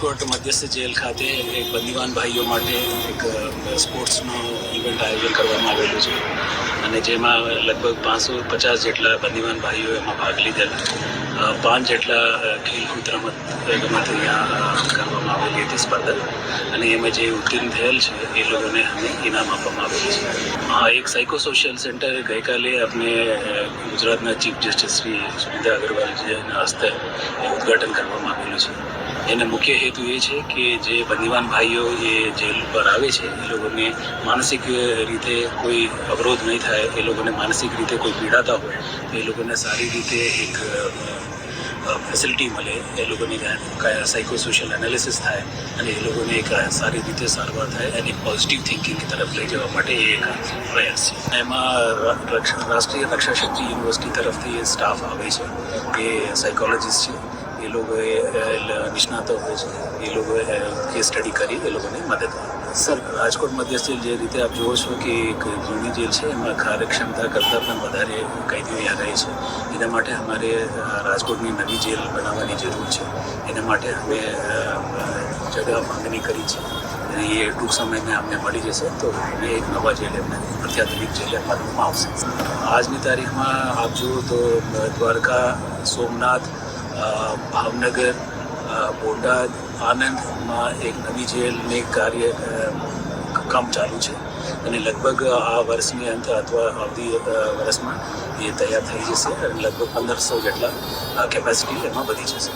રાજકોટ મધ્યસ્થ જેલ ખાતે એક બંદીવાન ભાઈઓ માટે એક સ્પોર્ટ્સનું ઇવેન્ટ આયોજન કરવામાં આવેલું છે. અને જેમાં લગભગ પાંચસો પચાસ જેટલા બંદીવાન ભાઈઓ એમાં ભાગ લીધેલ. પાંચ જેટલા ખેલકૂદ રમત રમત અહીંયા કરવામાં આવેલી હતી સ્પર્ધા. અને એમાં જે ઉત્તીર્ણ થયેલ છે, એ લોકોને અમે ઇનામ આપવામાં આવેલું છે. હા એક સાયકોસોશિયલ સેન્ટર ગઈકાલે આપણે ગુજરાતના ચીફ જસ્ટિસ શ્રી સુનિતા અગ્રવાલજીના હસ્તે ઉદ્ઘાટન કરવામાં આવેલું છે. એનો મુખ્ય હેતુ એ છે કે જે બંદીવાન ભાઈઓ એ જેલ પર આવે છે, એ લોકોને માનસિક રીતે કોઈ અવરોધ નહીં થાય, એ લોકોને માનસિક રીતે કોઈ પીડાતા હોય, તો એ લોકોને સારી રીતે એક ફેસિલિટી મળે, એ લોકોની સાયકોસોશિયલ એનાલિસિસ થાય અને એ લોકોને એક સારી રીતે સારવાર થાય અને પોઝિટિવ થિંકિંગ તરફ લઈ જવા માટે એ એક પ્રયાસ છે. એમાં રાષ્ટ્રીય રક્ષા શક્તિ યુનિવર્સિટી તરફથી સ્ટાફ આવે છે, એ સાયકોલોજીસ્ટ છે. એ લોકોએ નિષ્ણાતો હોય છે. એ લોકોએ એ સ્ટડી કરી એ લોકોને મદદ સર રાજકોટ મધ્યસ્થ જેલ જે રીતે આપ જુઓ છો કે એક જૂની જેલ છે એમાં કાર્યક્ષમતા કરતાં પણ વધારે કેદીઓ અહીંયા રહે છે. એના માટે અમારે રાજકોટની નવી જેલ બનાવવાની જરૂર છે. એના માટે અમે જગ્યા માંગણી કરી છે. અને એ ટૂંક સમયમાં અમને મળી જશે તો એ એક નવા જેલ એમને અત્યાધુનિક જેલ બનાવવામાં આવશે. આજની તારીખમાં આપ જુઓ તો દ્વારકા સોમનાથ ભાવનગર બોટાદ આનંદમાં એક નવી જેલને કાર્ય કામ ચાલુ છે. અને લગભગ આ વર્ષની અંત અથવા આવતી વર્ષમાં એ તૈયાર થઈ જશે અને લગભગ પંદરસો જેટલા કેપેસિટી એમાં વધી જશે.